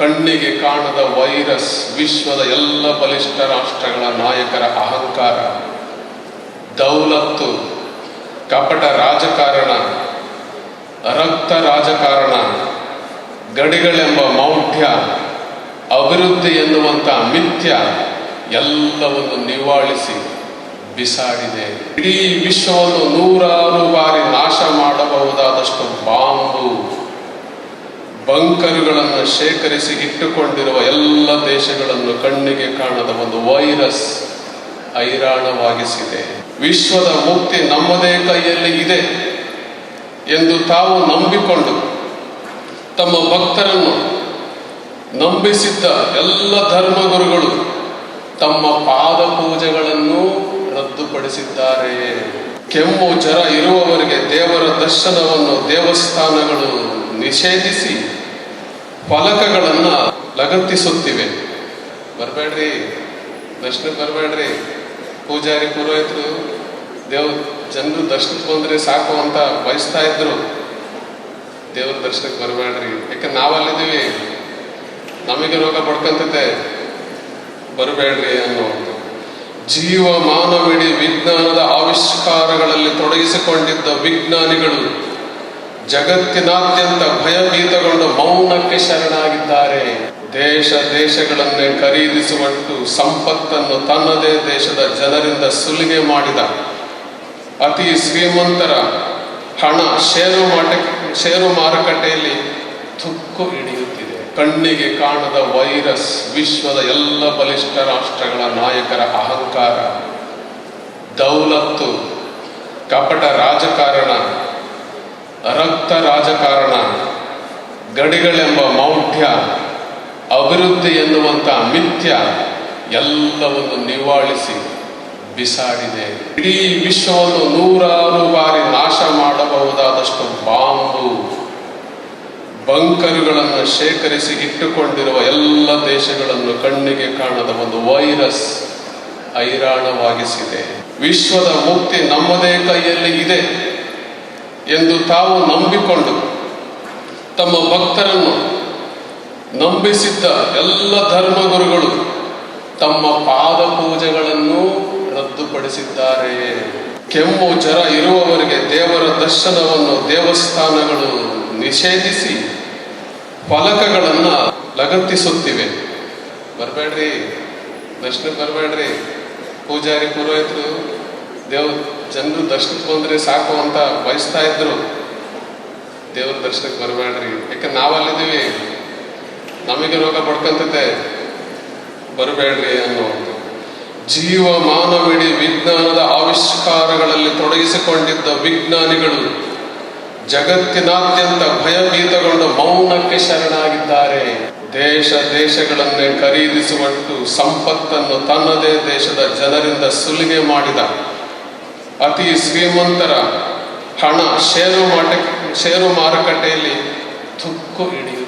ಕಣ್ಣಿಗೆ ಕಾಣದ ವೈರಸ್ ವಿಶ್ವದ ಎಲ್ಲ ಬಲಿಷ್ಠ ರಾಷ್ಟ್ರಗಳ ನಾಯಕರ ಅಹಂಕಾರ. ದೌಲತ್ತು, ಕಪಟ ರಾಜಕಾರಣ, ರಕ್ತ ರಾಜಕಾರಣ, ಗಡಿಗಳೆಂಬ ಮೌಢ್ಯ, ಅಭಿವೃದ್ಧಿ ಎನ್ನುವಂಥ ಮಿಥ್ಯ ಎಲ್ಲವನ್ನು ನಿವಾಳಿಸಿ ಬಿಸಾಡಿದೆ. ಇಡೀ ವಿಶ್ವವನ್ನು ನೂರಾರು ಬಾರಿ ನಾಶ ಮಾಡಬಹುದಾದಷ್ಟು ಬಾಂಬು ಬಂಕರುಗಳನ್ನು ಶೇಖರಿಸಿ ಇಟ್ಟುಕೊಂಡಿರುವ ಎಲ್ಲ ದೇಶಗಳನ್ನು ಕಣ್ಣಿಗೆ ಕಾಣದ ಒಂದು ವೈರಸ್ ಐರಾಣವಾಗಿಸಿದೆ ವಿಶ್ವದ ಮುಕ್ತಿ ನಮ್ಮದೇ ಕೈಯಲ್ಲಿ ಇದೆ ಎಂದು ತಾವು ನಂಬಿಕೊಂಡು ತಮ್ಮ ಭಕ್ತರನ್ನು ನಂಬಿಸಿದ್ದ ಎಲ್ಲ ಧರ್ಮಗುರುಗಳು ತಮ್ಮ ಪಾದ ಪೂಜೆಗಳನ್ನು ರದ್ದುಪಡಿಸಿದ್ದಾರೆ. ಕೆಮ್ಮು, ಜ್ವರ ಇರುವವರಿಗೆ ದೇವರ ದರ್ಶನವನ್ನು, ದೇವಸ್ಥಾನಗಳು ನಿಷೇಧಿಸಿ ಫಲಕಗಳನ್ನು ಲಗತ್ತಿಸುತ್ತಿವೆ. ಬರಬೇಡ್ರಿ, ದರ್ಶನಕ್ಕೆ ಬರಬೇಡ್ರಿ. ಪೂಜಾರಿ, ಪುರೋಹಿತರು, ದೇವ್ರ ಜನರು ದರ್ಶನಕ್ಕೆ ಬಂದ್ರೆ ಸಾಕು ಅಂತ ಬಯಸ್ತಾ ಇದ್ರು. ದೇವ್ರ ದರ್ಶನಕ್ಕೆ ಬರಬೇಡ್ರಿ. ಯಾಕೆ ನಾವಲ್ಲಿದ್ದೀವಿ? ನಮಗೆ ರೋಗ ಪಡ್ಕೊಂತೈತೆ. ಬರಬೇಡ್ರಿ ಅನ್ನೋ ಜೀವ ಮಾನವಿಡೀ ವಿಜ್ಞಾನದ ಆವಿಷ್ಕಾರಗಳಲ್ಲಿ ತೊಡಗಿಸಿಕೊಂಡಿದ್ದ ವಿಜ್ಞಾನಿಗಳು ಜಗತ್ತಿನಾದ್ಯಂತ ಭಯಭೀತಗೊಂಡು ಮೌನಕ್ಕೆ ಶರಣಾಗಿದ್ದಾರೆ. ದೇಶ ದೇಶಗಳನ್ನೇ ಖರೀದಿಸುವಷ್ಟು ಸಂಪತ್ತನ್ನು ತನ್ನದೇ ದೇಶದ ಜನರಿಂದ ಸುಲಿಗೆ ಮಾಡಿದ ಅತಿ ಶ್ರೀಮಂತರ ಹಣ ಷೇರು ಮಾಟ, ಷೇರು ಮಾರುಕಟ್ಟೆಯಲ್ಲಿ ತುಕ್ಕು ಹಿಡಿಯುತ್ತಿದೆ. ಕಣ್ಣಿಗೆ ಕಾಣದ ವೈರಸ್, ವಿಶ್ವದ ಎಲ್ಲ ಬಲಿಷ್ಠ ರಾಷ್ಟ್ರಗಳ ನಾಯಕರ ಅಹಂಕಾರ, ದೌಲತ್ತು, ಕಪಟ ರಾಜಕಾರಣ ರಕ್ತ ರಾಜಕಾರಣ, ಗಡಿಗಳೆಂಬ ಮೌಢ್ಯ, ಅಭಿವೃದ್ಧಿ ಎನ್ನುವಂಥ ಮಿಥ್ಯ ಎಲ್ಲವನ್ನು ನಿವಾಳಿಸಿ ಬಿಸಾಡಿದೆ. ಇಡೀ ವಿಶ್ವವನ್ನು ನೂರಾರು ಬಾರಿ ನಾಶ ಮಾಡಬಹುದಾದಷ್ಟು ಬಾಂಬು, ಬಂಕರುಗಳನ್ನು ಶೇಖರಿಸಿ ಇಟ್ಟುಕೊಂಡಿರುವ ಎಲ್ಲ ದೇಶಗಳನ್ನು ಕಣ್ಣಿಗೆ ಕಾಣದ ಒಂದು ವೈರಸ್ ಐರಾಣವಾಗಿಸಿದೆ ವಿಶ್ವದ ಮುಕ್ತಿ ನಮ್ಮದೇ ಕೈಯಲ್ಲಿ ಇದೆ. ಎಂದು ತಾವು ನಂಬಿಕೊಂಡು ತಮ್ಮ ಭಕ್ತರನ್ನು ನಂಬಿಸಿದ್ದ ಎಲ್ಲ ಧರ್ಮಗುರುಗಳು ತಮ್ಮ ಪಾದ ಪೂಜೆಗಳನ್ನು ರದ್ದುಪಡಿಸಿದ್ದಾರೆ. ಕೆಮ್ಮು ಜ್ವರ ಇರುವವರಿಗೆ ದೇವರ ದರ್ಶನವನ್ನು, ದೇವಸ್ಥಾನಗಳು ನಿಷೇಧಿಸಿ ಫಲಕಗಳನ್ನು ಲಗತ್ತಿಸುತ್ತಿವೆ. ಬರಬೇಡ್ರಿ, ದರ್ಶನಕ್ಕೆ ಬರಬೇಡ್ರಿ. ಪೂಜಾರಿ ಪುರೋಹಿತರು, ದೇವ್ ಜನರು ದರ್ಶನಕ್ಕೆ ಬಂದ್ರೆ ಸಾಕು ಅಂತ ಬಯಸ್ತಾ ಇದ್ರು. ದೇವ್ರ ದರ್ಶನಕ್ಕೆ ಬರಬೇಡ್ರಿ. ಯಾಕೆ ನಾವಲ್ಲಿದ್ದೀವಿ ನಮಗೆ ರೋಗ ಪಡ್ಕೊಂತೈತೆ. ಬರಬೇಡ್ರಿ ಜೀವ ಮಾನವಿಡೀ ವಿಜ್ಞಾನದ ಆವಿಷ್ಕಾರಗಳಲ್ಲಿ ತೊಡಗಿಸಿಕೊಂಡಿದ್ದ ವಿಜ್ಞಾನಿಗಳು ಜಗತ್ತಿನಾದ್ಯಂತ ಭಯಭೀತಗೊಂಡು ಮೌನಕ್ಕೆ ಶರಣಾಗಿದ್ದಾರೆ. ದೇಶ ದೇಶಗಳನ್ನೇ ಖರೀದಿಸುವಷ್ಟು ಸಂಪತ್ತನ್ನು ತನ್ನದೇ ದೇಶದ ಜನರಿಂದ ಸುಲಿಗೆ ಮಾಡಿದ ಅತಿ ಶ್ರೀಮಂತರ ಹಣ ಷೇರು ಮಾಟ ಷೇರು ಮಾರುಕಟ್ಟೆಯಲ್ಲಿ ತುಕ್ಕು ಹಿಡಿಯುತ್ತಿದೆ